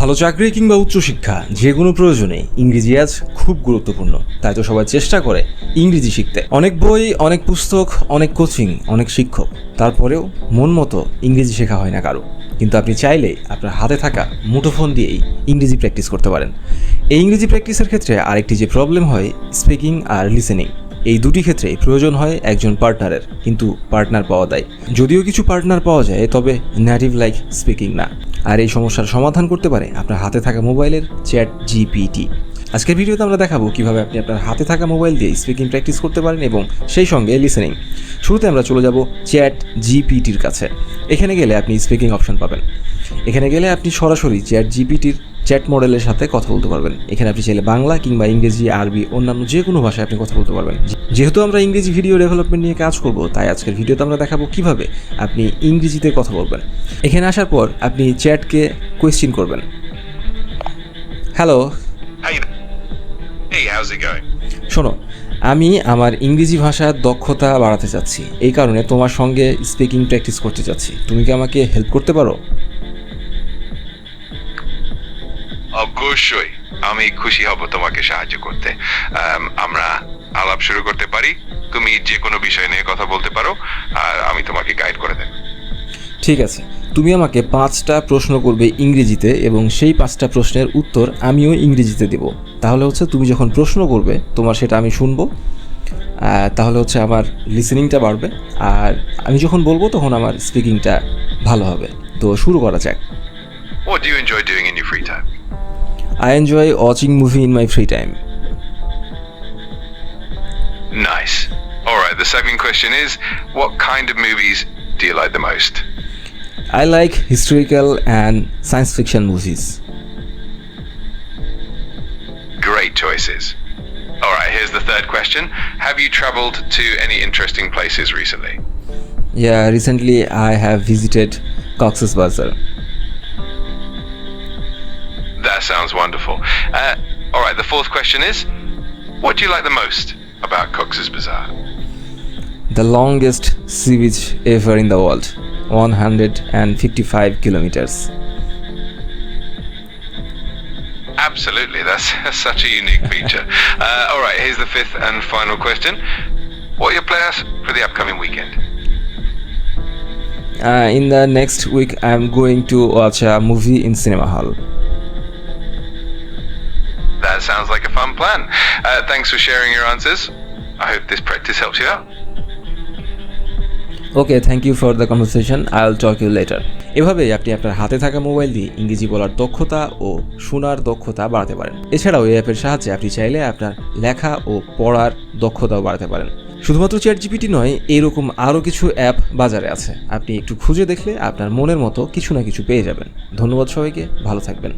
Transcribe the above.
ভালো চাকরি কিংবা উচ্চশিক্ষা যে কোনো প্রয়োজনে ইংরেজি আজ খুব গুরুত্বপূর্ণ। তাই তো সবাই চেষ্টা করে ইংরেজি শিখতে। অনেক বই, অনেক পুস্তক, অনেক কোচিং, অনেক শিক্ষক। তারপরেও মন মতো ইংরেজি শেখা হয় না কারও। কিন্তু আপনি চাইলেই আপনার হাতে থাকা মুঠোফোন দিয়েই ইংরেজি প্র্যাকটিস করতে পারেন। এই ইংরেজি প্র্যাকটিসের ক্ষেত্রে আরেকটি যে প্রবলেম হয় স্পিকিং আর লিসেনিং এই দুটি ক্ষেত্রেই প্রয়োজন হয় একজন পার্টনারের কিন্তু পার্টনার পাওয়া যায় যদিও কিছু পার্টনার পাওয়া যায়, তবে নেটিভ লাইক স্পিকিং না। আর এই সমস্যার সমাধান করতে পারে আপনার হাতে থাকা মোবাইলের চ্যাট জিপিটি আজকের ভিডিওতে আমরা দেখাবো কীভাবে আপনি আপনার হাতে থাকা মোবাইল দিয়ে স্পিকিং প্র্যাকটিস করতে পারেন এবং সেই সঙ্গে লিসেনিং শুরুতে আমরা চলে যাব চ্যাট জিপিটির কাছে। এখানে গেলে আপনি স্পিকিং অপশন পাবেন। এখানে গেলে আপনি সরাসরি চ্যাট জিপিটির চ্যাট মডেলের সাথে কথা বলতে পারবেন। এখানে আপনি চাইলে বাংলা কিংবা ইংরেজি আরবি অন্যান্য যে কোনো ভাষায় আপনি কথা বলতে পারবেন। যেহেতু আমরা ইংরেজি ভিডিও ডেভেলপমেন্ট নিয়ে কাজ করব তাই আজকের ভিডিওতে আমরা দেখাবো কীভাবে আপনি ইংরেজিতে কথা বলবেন। এখানে আসার পর আপনি চ্যাটকে কোয়েশ্চেন করবেন। হ্যালো? শোনো আমি আমার ইংরেজি ভাষার দক্ষতা বাড়াতে চাচ্ছি। এই কারণে তোমার সঙ্গে স্পিকিং প্র্যাকটিস করতে চাচ্ছি। তুমি কি আমাকে হেল্প করতে পারো? অবশ্যই আমি খুশি হব তোমাকে সাহায্য করতে। আমরা আলাপ শুরু করতে পারি। তুমি যে কোনো বিষয় নিয়ে কথা বলতে পারো, আর আমি তোমাকে গাইড করে দেব। ঠিক আছে। তুমি আমাকে পাঁচটা প্রশ্ন করবে ইংরেজিতে এবং সেই পাঁচটা প্রশ্নের উত্তর আমিও ইংরেজিতে দেব। তাহলে হচ্ছে তুমি যখন প্রশ্ন করবে, তোমার সেটা আমি শুনব। তাহলে হচ্ছে আমার লিসেনিংটা বাড়বে। আর আমি যখন বলব, তখন আমার স্পিকিংটা ভালো হবে। তো শুরু করা যাক। What do you enjoy doing in your free time? I enjoy watching movie in my free time. Nice. All right, the second question is what kind of movies do you like the most? I like historical and science fiction movies. Great choices. All right, here's the third question. Have you traveled to any interesting places recently? Yeah, recently I have visited Cox's Bazar. That sounds wonderful. Uh, all right, the fourth question is what do you like the most about Cox's Bazaar? The longest sea beach ever in the world, 155 kilometers. Absolutely, that's such a unique feature. Uh, all right, here's the fifth and final question. What are your plans for the upcoming weekend? Uh, in the next week, I'm going to watch a movie in cinema hall. That sounds like a fun plan. Uh, thanks for sharing your answers. I hope this practice helps you out. Okay thank you for the conversation I will talk you later এভাবেই আপনি আপনার হাতে থাকা mobile দিয়ে ইংরেজি বলার দক্ষতা ও শোনার দক্ষতা বাড়াতে পারেন। এছাড়াও এই অ্যাপের সাহায্যে আপনি চাইলে আপনার লেখা ও পড়ার দক্ষতাও বাড়াতে পারেন। শুধুমাত্র চ্যাট জিপিটি নয় এরকম আরও কিছু অ্যাপ বাজারে আছে। আপনি একটু খুঁজে দেখলে আপনার মনের মতো কিছু না কিছু পেয়ে যাবেন। ধন্যবাদ সবাইকে ভালো থাকবেন।